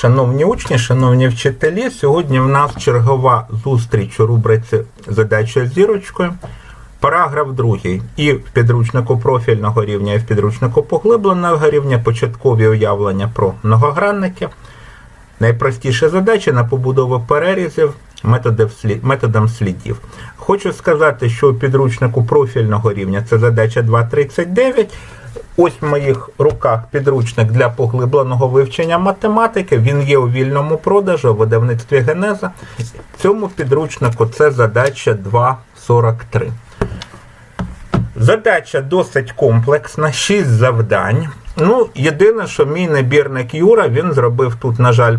Шановні учні, шановні вчителі, сьогодні в нас чергова зустріч у рубриці Задача зірочкою. Параграф 2. І в підручнику профільного рівня, і в підручнику поглибленого рівня початкові уявлення про многогранники. Найпростіша задача на побудову перерізів методом слідів. Хочу сказати, що у підручнику профільного рівня це задача 2.39. Ось в моїх руках підручник для поглибленого вивчення математики. Він є у вільному продажу у видавництві Генеза. В цьому підручнику це задача 2.43. Задача досить комплексна, 6 завдань. Ну, єдине, що мій набірник Юра, він зробив тут, на жаль,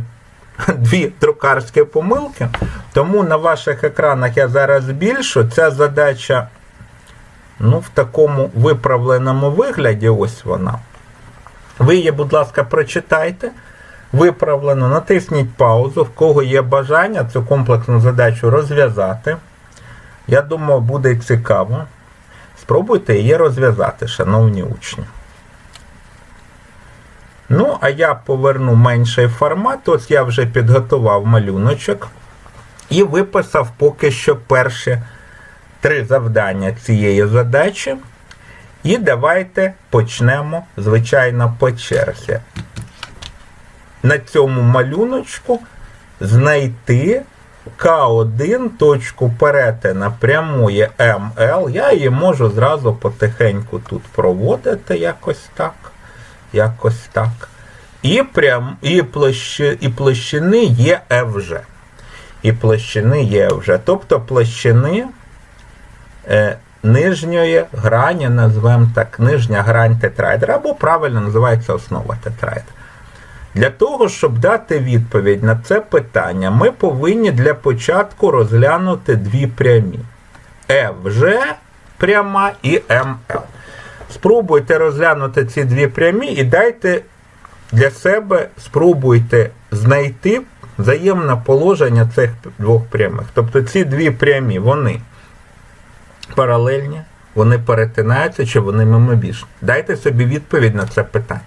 дві друкарські помилки. Тому на ваших екранах я зараз збільшу. Ця задача ну, в такому виправленому вигляді, ось вона. Ви її, будь ласка, прочитайте. Виправлено, натисніть паузу, в кого є бажання цю комплексну задачу розв'язати. Я думаю, буде цікаво. Спробуйте її розв'язати, шановні учні. Ну, а я поверну менший формат. Ось я вже підготував малюночок і виписав поки що перші три завдання цієї задачі. І давайте почнемо, звичайно, по черзі. На цьому малюночку знайти К1 точку перетина прямої МЛ. Я її можу зразу потихеньку тут проводити якось так. Якось так. І, прям, і, площі, і площини є FG. І площини є FG. Тобто площини нижньої грані, назвемо так, нижня грань тетраедра, або правильно називається основа тетраедра. Для того, щоб дати відповідь на це питання, ми повинні для початку розглянути дві прямі: FG пряма і ML. Спробуйте розглянути ці дві прямі і дайте для себе, спробуйте знайти взаємне положення цих двох прямих. Тобто ці дві прямі, вони паралельні, вони перетинаються чи вони мимобіжні. Дайте собі відповідь на це питання.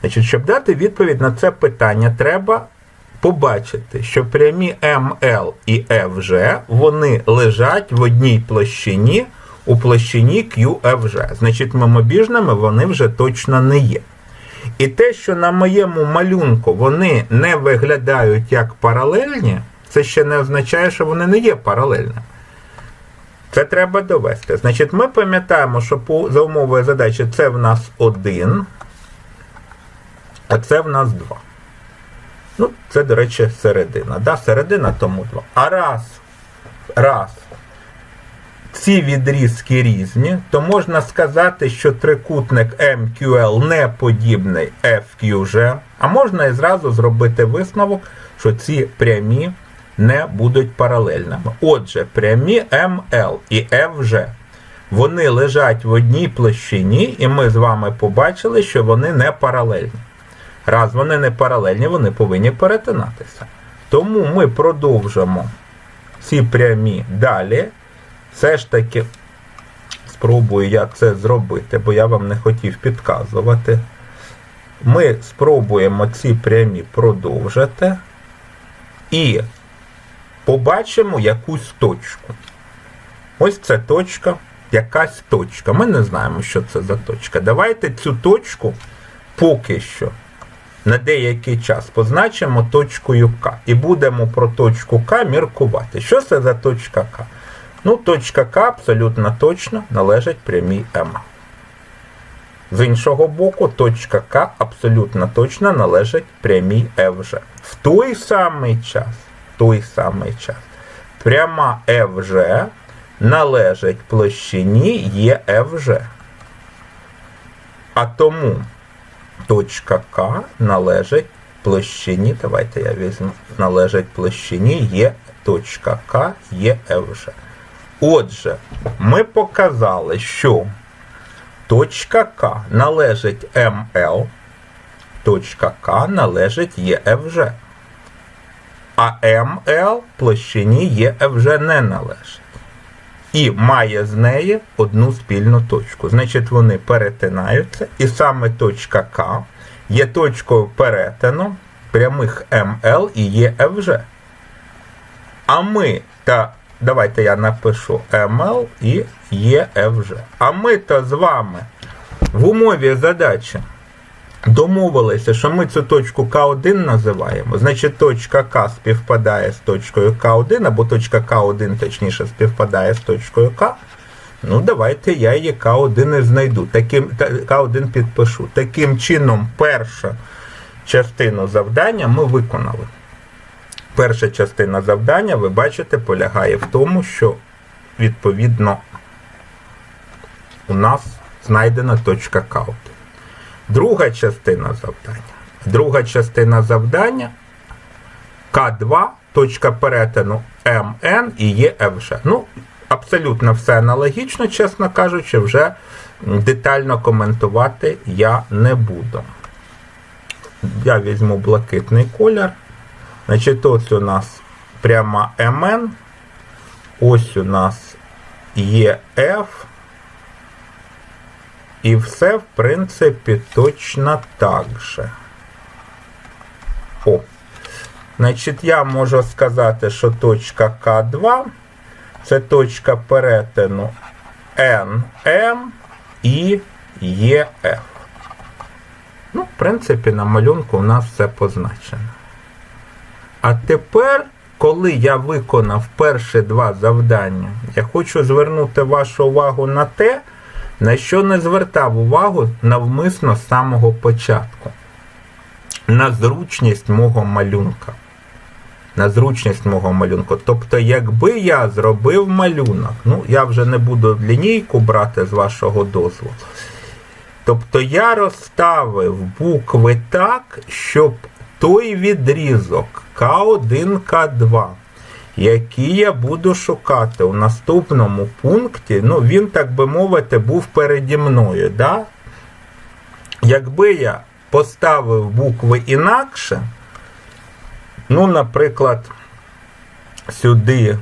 Значить, щоб дати відповідь на це питання, треба побачити, що прямі МЛ і FG вони лежать в одній площині у площині QFG. Значить, мимобіжними вони вже точно не є. І те, що на моєму малюнку вони не виглядають як паралельні, це ще не означає, що вони не є паралельними. Це треба довести. Значить, ми пам'ятаємо, що за умовою задачі це в нас 1, а це в нас 2. Ну, це, до речі, середина. Да? Середина тому 2. А раз, раз ці відрізки різні, то можна сказати, що трикутник MQL не подібний FQG, а можна і зразу зробити висновок, що ці прямі не будуть паралельними. Отже, прямі ML і FG, вони лежать в одній площині, і ми з вами побачили, що вони не паралельні. Раз вони не паралельні, вони повинні перетинатися. Тому ми продовжимо ці прямі далі. Все ж таки спробую я це зробити, бо я вам не хотів підказувати. Ми спробуємо ці прямі продовжити і побачимо якусь точку. Ось це точка, якась точка. Ми не знаємо, що це за точка. Давайте цю точку поки що на деякий час позначимо точкою К. І будемо про точку К міркувати. Що це за точка К? Ну, точка К абсолютно точно належить прямій М. З іншого боку, точка К абсолютно точно належить прямій FG. В той самий час, той самий час, пряма FG належить площині EFG. А тому точка К належить площині, давайте я візьму, належить площині Є точка К є FG. Отже, ми показали, що точка К належить МЛ, точка К належить ЄФЖ. А МЛ площині ЄФЖ не належить. І має з неї одну спільну точку. Значить, вони перетинаються, і саме точка К є точкою перетину прямих МЛ і є FG. А ми та давайте я напишу ML і EFG. А ми то з вами в умові задачі домовилися, що ми цю точку К1 називаємо. Значить, точка К співпадає з точкою К1, або точка К1, точніше, співпадає з точкою К. Ну, давайте я її К1 і знайду. Таким, К1 підпишу. Таким чином, першу частину завдання ми виконали. Перша частина завдання, ви бачите, полягає в тому, що відповідно у нас знайдена точка К1. Друга частина завдання. Друга частина завдання К2, точка перетину МН і є ФЖ. Ну, абсолютно все аналогічно, чесно кажучи, вже детально коментувати я не буду. Я візьму блакитний колір. Значить, ось у нас пряма МН, ось у нас є F. І все, в принципі, точно так же. О. Значить, я можу сказати, що точка К2 це точка перетину NM і EF. Ну, в принципі, на малюнку у нас все позначено. А тепер, коли я виконав перші два завдання, я хочу звернути вашу увагу на те, на що не звертав увагу навмисно з самого початку. На зручність мого малюнка. На зручність мого малюнку. Тобто, якби я зробив малюнок, ну я вже не буду лінійку брати з вашого дозволу. Тобто я розставив букви так, щоб той відрізок К1, К2, я буду шукати у наступному пункті, ну він, так би мовити, був переді мною. Да? Якби я поставив букви інакше, ну, наприклад, сюди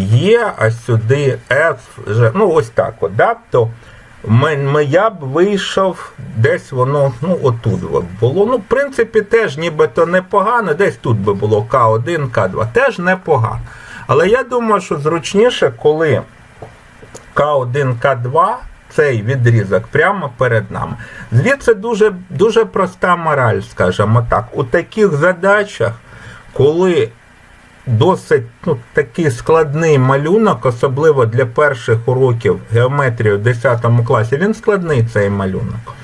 є, а сюди F, G, ну ось так от, да? то я б вийшов, десь воно, ну, отут було. Ну, в принципі, теж нібито непогано, десь тут би було К1, К2, теж непогано. Але я думаю, що зручніше, коли К1, К2 цей відрізок прямо перед нами. Звідси дуже, дуже проста мораль, скажімо так. У таких задачах, коли досить ну, такий складний малюнок, особливо для перших уроків геометрії в 10 класі, він складний цей малюнок.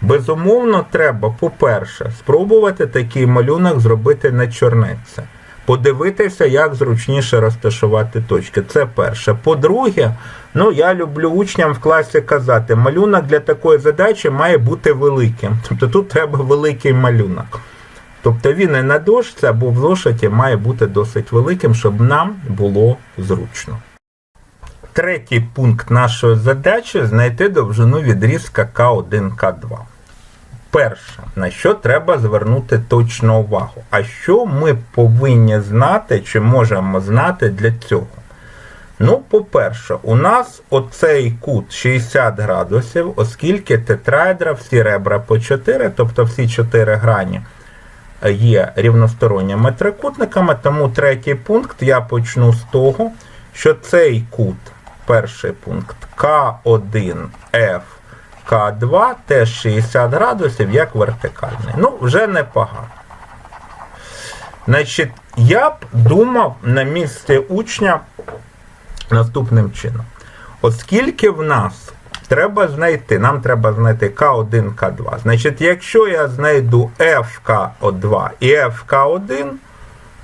Безумовно, треба, по-перше, спробувати такий малюнок зробити на чорниці. Подивитися, як зручніше розташувати точки. Це перше. По-друге, ну я люблю учням в класі казати, малюнок для такої задачі має бути великим. Тобто тут треба великий малюнок. Тобто він і на дошці або в зошиті має бути досить великим, щоб нам було зручно. Третій пункт нашої задачі знайти довжину відрізка К1, К2. Перше, на що треба звернути точну увагу. А що ми повинні знати, чи можемо знати для цього? Ну, по-перше, у нас оцей кут 60 градусів, оскільки тетраедра всі ребра по 4, тобто всі 4 грані є рівносторонніми трикутниками, тому третій пункт я почну з того, що цей кут, перший пункт К1, F, К2 теж 60 градусів як вертикальний. Ну, вже непогано. Значить, я б думав на місці учня наступним чином. Оскільки в нас треба знайти, нам треба знайти К1, К2. Значить, якщо я знайду ФК2 і ФК1,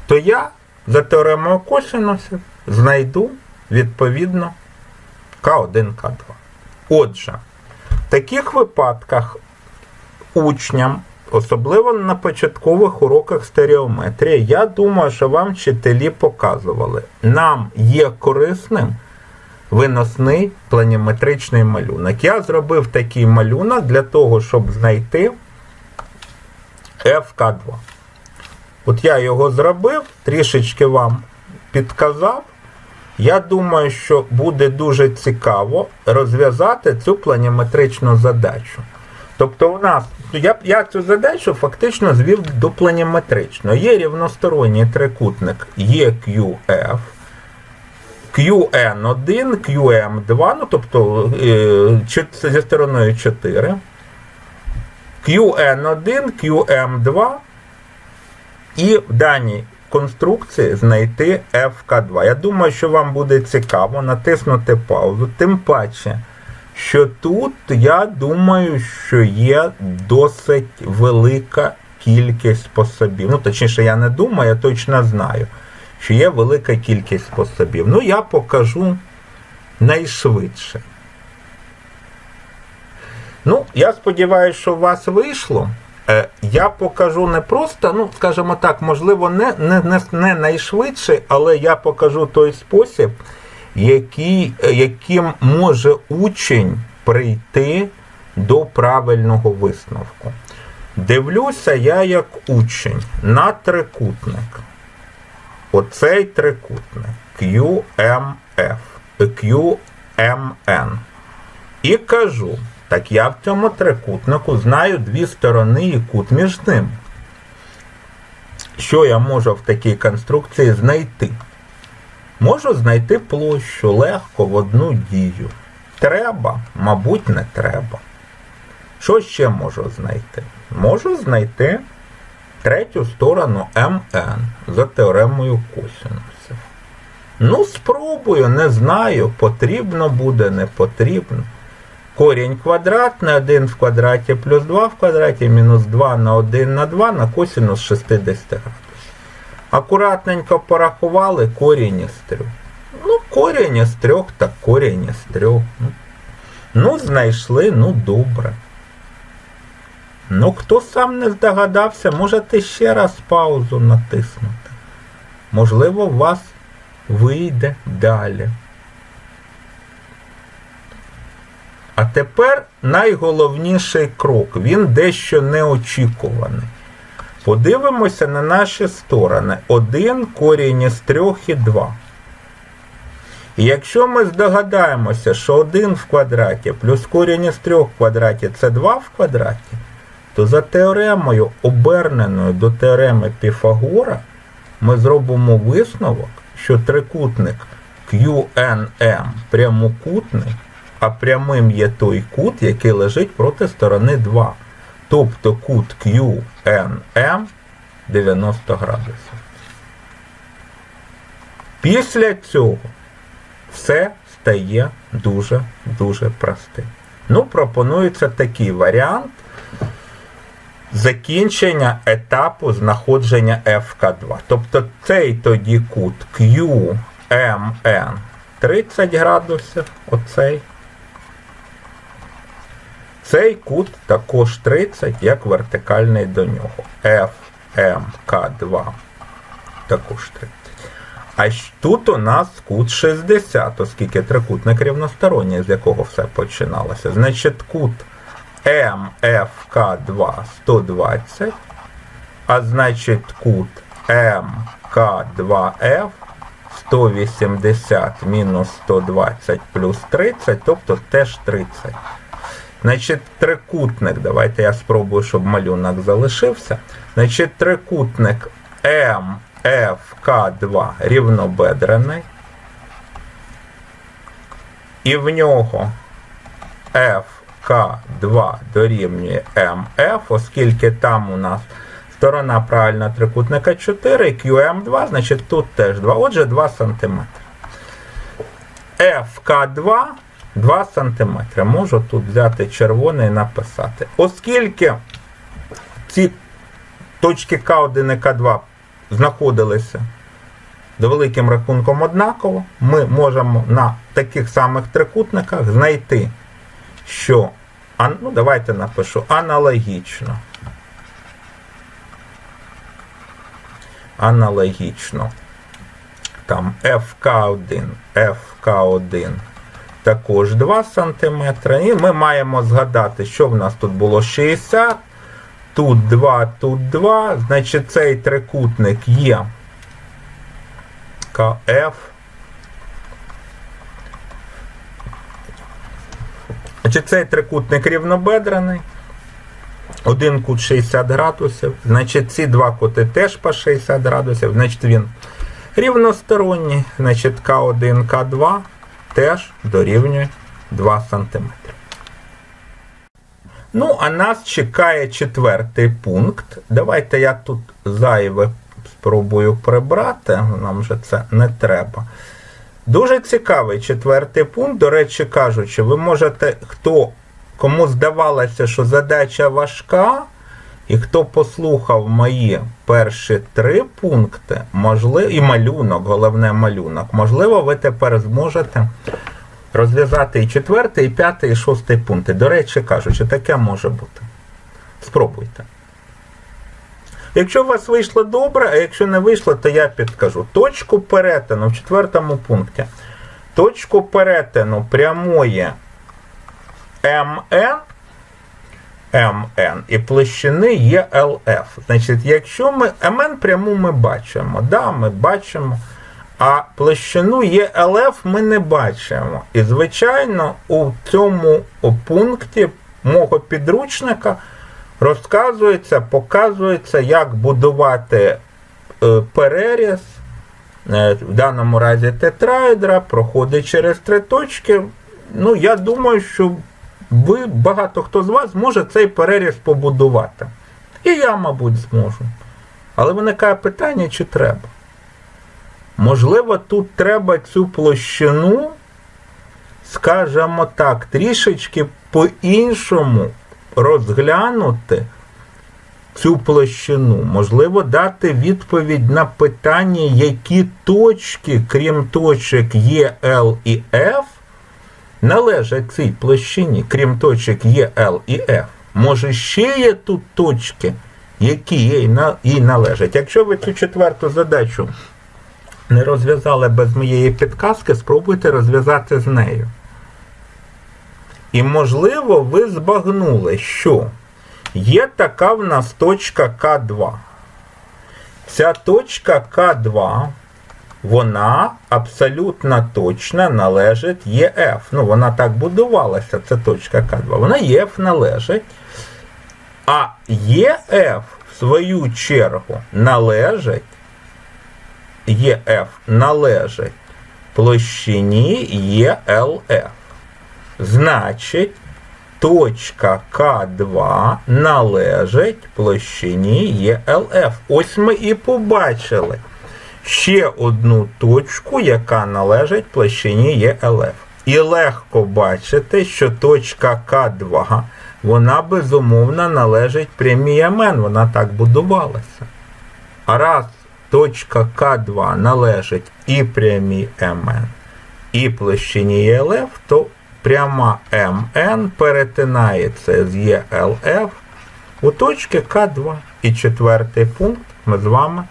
то я за теоремою косинусів знайду відповідно К1, К2. Отже, в таких випадках учням, особливо на початкових уроках стереометрії, я думаю, що вам вчителі показували, нам є корисним виносний планіметричний малюнок. Я зробив такий малюнок для того, щоб знайти ФК2. От я його зробив, трішечки вам підказав. Я думаю, що буде дуже цікаво розв'язати цю планіметричну задачу. Тобто у нас, я, я цю задачу фактично звів до планіметрично. Є рівносторонній трикутник EQF, QN1, QM2, ну тобто е, зі стороною 4, QN1, QM2, і в даній конструкції знайти FK2. Я думаю, що вам буде цікаво натиснути паузу, тим паче, що тут я думаю, що є досить велика кількість способів. Ну, точніше, я не думаю, я точно знаю, що є велика кількість способів. Ну, я покажу найшвидше. Ну, я сподіваюся, що у вас вийшло. Е, Я покажу не просто, ну, скажімо так, можливо, не, не, не, найшвидший, але я покажу той спосіб, який, е, яким може учень прийти до правильного висновку. Дивлюся я як учень на трикутник. Оцей трикутник QMF, QMN. І кажу, так я в цьому трикутнику знаю дві сторони і кут між ними. Що я можу в такій конструкції знайти? Можу знайти площу легко в одну дію. Треба, мабуть, не треба. Що ще можу знайти? Можу знайти третю сторону МН за теоремою косінусів. Ну, спробую, не знаю, потрібно буде, не потрібно. Корінь квадратний, 1 в квадраті плюс 2 в квадраті, мінус 2 на 1 на 2 на косінус 60 градусів. Акуратненько порахували корінь із трьох. Ну, корінь із трьох, так корінь із трьох. Ну, Ну, знайшли, ну добре. Ну, хто сам не здогадався, можете ще раз паузу натиснути. Можливо, у вас вийде далі. А тепер найголовніший крок. Він дещо неочікуваний. Подивимося на наші сторони. 1 корінь із 3 і 2. І якщо ми здогадаємося, що 1 в квадраті плюс корінь із 3 в квадраті це 2 в квадраті, то за теоремою, оберненою до теореми Піфагора, ми зробимо висновок, що трикутник QNM прямокутний, а прямим є той кут, який лежить проти сторони 2. Тобто кут QNM 90 градусів. Після цього все стає дуже-дуже простим. Ну, пропонується такий варіант закінчення етапу знаходження FK2. Тобто цей тоді кут QMN 30 градусів, оцей. Цей кут також 30, як вертикальний до нього. FMK2 також 30. А тут у нас кут 60, оскільки трикутник рівносторонній, з якого все починалося. Значить, кут МФК2 120, а значить кут МК2Ф 180 мінус 120 плюс 30, тобто теж 30. Значить, трикутник, давайте я спробую, щоб малюнок залишився. Значить, трикутник МФК2 рівнобедрений. І в нього FK2 дорівнює MF, оскільки там у нас сторона правильна трикутника 4, QM2, значить тут теж 2. Отже, 2 см. FK2 2 см. Можу тут взяти червоний і написати. Оскільки ці точки К1 і К2 знаходилися за великим рахунком однаково, ми можемо на таких самих трикутниках знайти, що, а, ну давайте напишу, аналогічно. Аналогічно. Там FK1, FK1 також 2 см. І ми маємо згадати, що в нас тут було 60, тут 2, тут 2. Значить, цей трикутник є КФ. Значить, цей трикутник рівнобедрений. один кут 60 градусів, значить ці два кути теж по 60 градусів, значить він рівносторонній, значить К1, К2 теж дорівнює 2 см. Ну, а нас чекає четвертий пункт. Давайте я тут зайве спробую прибрати, нам же це не треба. Дуже цікавий четвертий пункт. До речі, кажучи, ви можете, хто кому здавалося, що задача важка, і хто послухав мої перші три пункти, можливо, і малюнок, головне малюнок, можливо, ви тепер зможете розв'язати і четвертий, і п'ятий, і шостий пункти. До речі, кажучи, таке може бути. Спробуйте. Якщо у вас вийшло добре, а якщо не вийшло, то я підкажу. Точку перетину в четвертому пункті. Точку перетину прямої МН, МН і площини є ЛФ. Значить, якщо ми МН пряму ми бачимо, да, ми бачимо, а площину є ЛФ ми не бачимо. І, звичайно, у цьому пункті мого підручника розказується, показується, як будувати е, переріз, е, в даному разі тетраедра, проходить через три точки. Ну, я думаю, що ви, багато хто з вас зможе цей переріз побудувати. І я, мабуть, зможу. Але виникає питання, чи треба. Можливо, тут треба цю площину, скажімо так, трішечки по-іншому розглянути цю площину. Можливо, дати відповідь на питання, які точки, крім точок Е, Л і Ф, належать цій площині, крім точок Е, Л і Ф. Може, ще є тут точки, які їй належать. Якщо ви цю четверту задачу не розв'язали без моєї підказки, спробуйте розв'язати з нею. І, можливо, ви збагнули, що є така в нас точка К2. Ця точка К2, вона абсолютно точно належить ЄФ. Ну, вона так будувалася, ця точка К2. Вона ЄФ належить. А ЄФ, в свою чергу, належить ЄФ належить площині ЄЛФ. Значить, точка К2 належить площині ЄЛФ. Ось ми і побачили ще одну точку, яка належить площині ЄЛФ. І легко бачити, що точка К2, вона безумовно належить прямій МН, вона так будувалася. А раз точка К2 належить і прямій МН, і площині ЄЛФ, то пряма МН перетинається з ЄЛФ у точці К2. І четвертий пункт ми з вами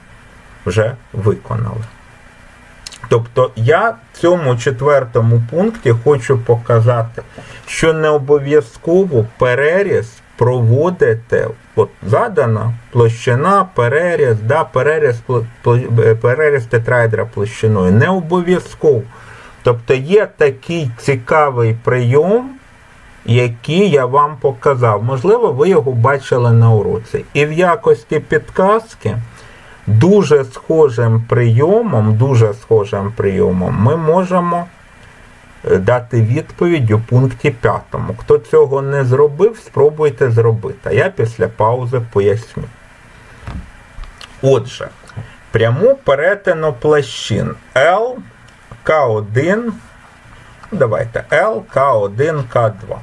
вже виконали. Тобто я в цьому четвертому пункті хочу показати, що не обов'язково переріз проводити, от задана площина, переріз, да, переріз, переріз тетраедра площиною. Не обов'язково. Тобто є такий цікавий прийом, який я вам показав. Можливо, ви його бачили на уроці. І в якості підказки дуже схожим прийомом, дуже схожим прийомом ми можемо е, дати відповідь у пункті 5. Хто цього не зробив, спробуйте зробити. А я після паузи поясню. Отже, пряму перетину площин L, К1, давайте L, К1, К2.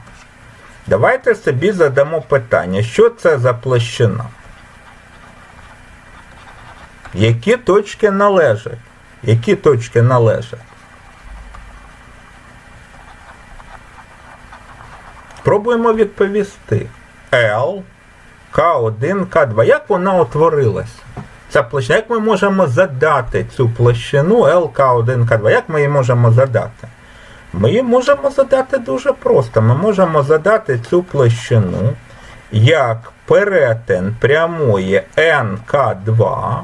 Давайте собі задамо питання, що це за площина? Які точки належать? Які точки належать? Пробуємо відповісти. L, К1, К2. Як вона утворилася? Ця площина. Як ми можемо задати цю площину L, К1, К2? Як ми її можемо задати? Ми її можемо задати дуже просто. Ми можемо задати цю площину як перетин прямої НК2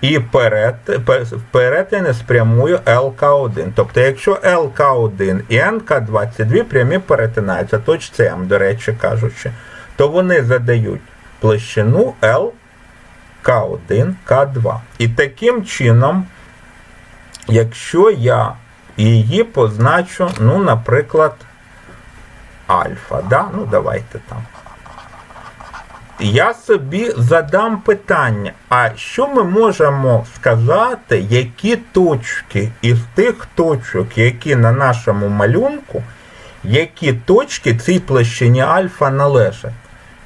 і перет- перетини з прямою ЛК1. Тобто, якщо ЛК1 і НК2 ці дві прямі перетинаються, точці М, до речі кажучи, то вони задають площину L К1, К2. І таким чином, якщо я її позначу, ну, наприклад, альфа, да? ну давайте там. Я собі задам питання, а що ми можемо сказати, які точки із тих точок, які на нашому малюнку, які точки цій площині альфа належать?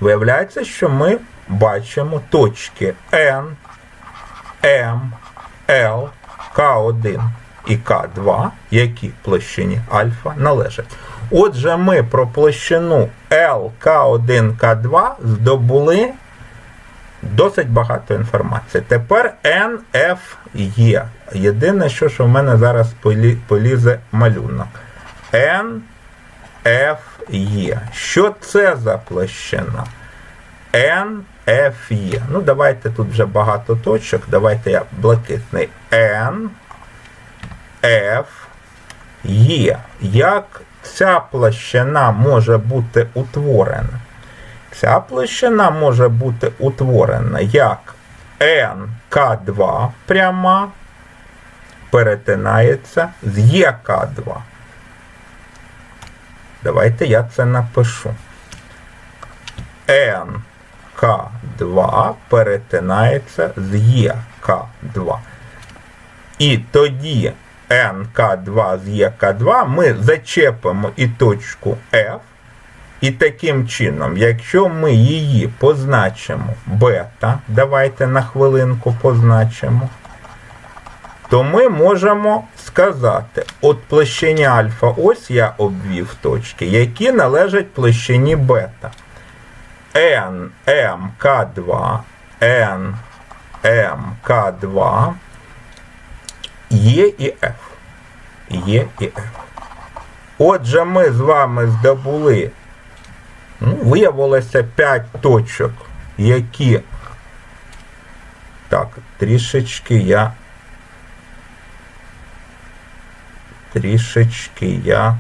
Виявляється, що ми бачимо точки N, M, L, К1 і К2, які площині альфа належать. Отже, ми про площину L, К1, К2 здобули досить багато інформації. Тепер NF є. Єдине, що, що в мене зараз полізе малюнок. NF є. Що це за площина? NF є. Ну, давайте тут вже багато точок. Давайте я блакитний. N, F, є. Як ця площина може бути утворена? Ця площина може бути утворена як НК2 пряма перетинається з ЄК2. Давайте я це напишу. НК2 перетинається з ЄК2. І тоді НК2 з ЄК2 ми зачепимо і точку F. І таким чином, якщо ми її позначимо бета, давайте на хвилинку позначимо, то ми можемо сказати, от площині альфа, ось я обвів точки, які належать площині бета. N, M, K2, N, M, K2, Є і F. Є і F. Отже, ми з вами здобули, ну, виявилося 5 точок, які. Так, трішечки я. Трішечки я.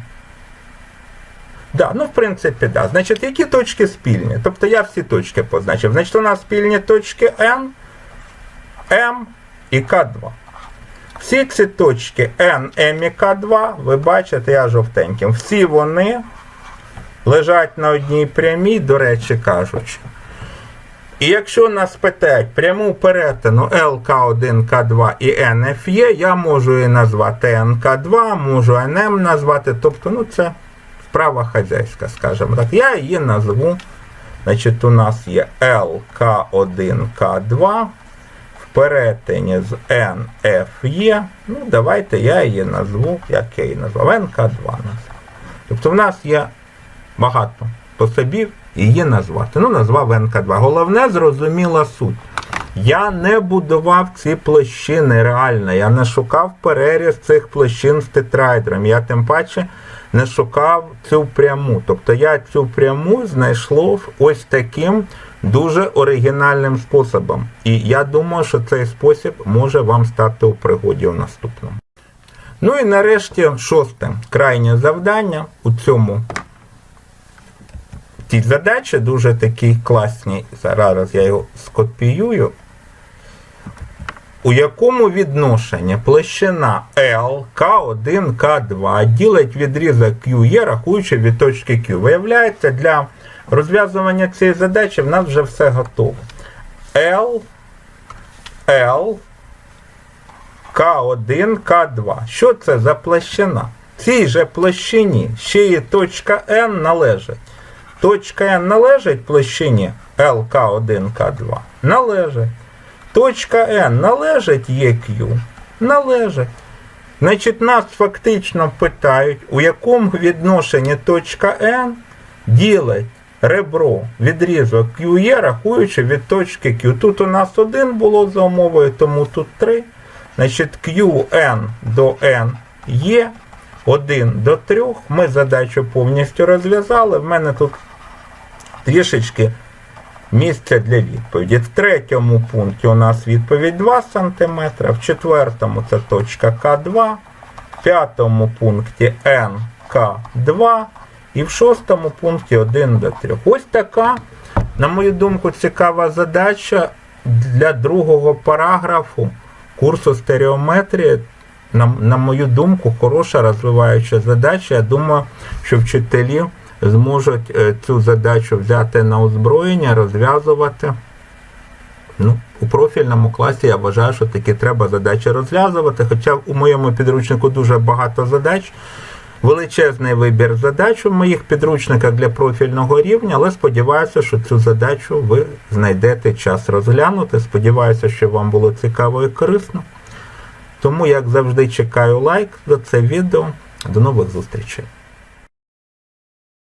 Да, ну в принципі, да. Значить, які точки спільні? Тобто я всі точки позначив. Значить, у нас спільні точки N, M і К2. Всі ці точки N, M і К2, ви бачите, я жовтеньким. Всі вони лежать на одній прямій, до речі кажучи. І якщо нас питають пряму перетину LK1, К2 і NF є, я можу її назвати НК2, можу NM назвати. Тобто, ну це справа хазяйська, скажімо так. Я її назву. Значить, у нас є LK1, К2 в перетині з NF є. Ну, давайте я її назву, як я її назвав, НК2 назву. Тобто в нас є багато способів її назвати. Ну, назвав НК2. Головне, зрозуміла суть. Я не будував ці площини реально. Я не шукав переріз цих площин з тетраедром. Я тим паче не шукав цю пряму. Тобто я цю пряму знайшло ось таким дуже оригінальним способом. І я думаю, що цей спосіб може вам стати у пригоді у наступному. Ну і нарешті шосте крайнє завдання у цьому цій задачі дуже такий класний. Зараз я його скопіюю. У якому відношенні площина L, К1, К2 ділить відрізок QE, рахуючи від точки Q. Виявляється, для розв'язування цієї задачі в нас вже все готово. L, L, К1, К2. Що це за площина? Цій же площині ще є точка N належить. Точка N належить площині LK1, К2? Належить. Точка N належить EQ? Належить. Значить, нас фактично питають, у якому відношенні точка N ділить ребро відрізок QE, рахуючи від точки Q. Тут у нас один було за умовою, тому тут 3. Значить, QN до N є 1 до 3. Ми задачу повністю розв'язали. В мене тут трішечки місця для відповіді. В третьому пункті у нас відповідь 2 см, в четвертому це точка К2, в п'ятому пункті НК2 І в шостому пункті 1 до 3. Ось така, на мою думку, цікава задача для другого параграфу курсу стереометрії. На, на мою думку, хороша розвиваюча задача. Я думаю, що вчителі зможуть е, цю задачу взяти на озброєння, розв'язувати. Ну, у профільному класі я вважаю, що таки треба задачі розв'язувати. Хоча у моєму підручнику дуже багато задач, величезний вибір задач у моїх підручниках для профільного рівня, але сподіваюся, що цю задачу ви знайдете час розглянути. Сподіваюся, що вам було цікаво і корисно. Тому, як завжди, чекаю лайк за це відео. До нових зустрічей.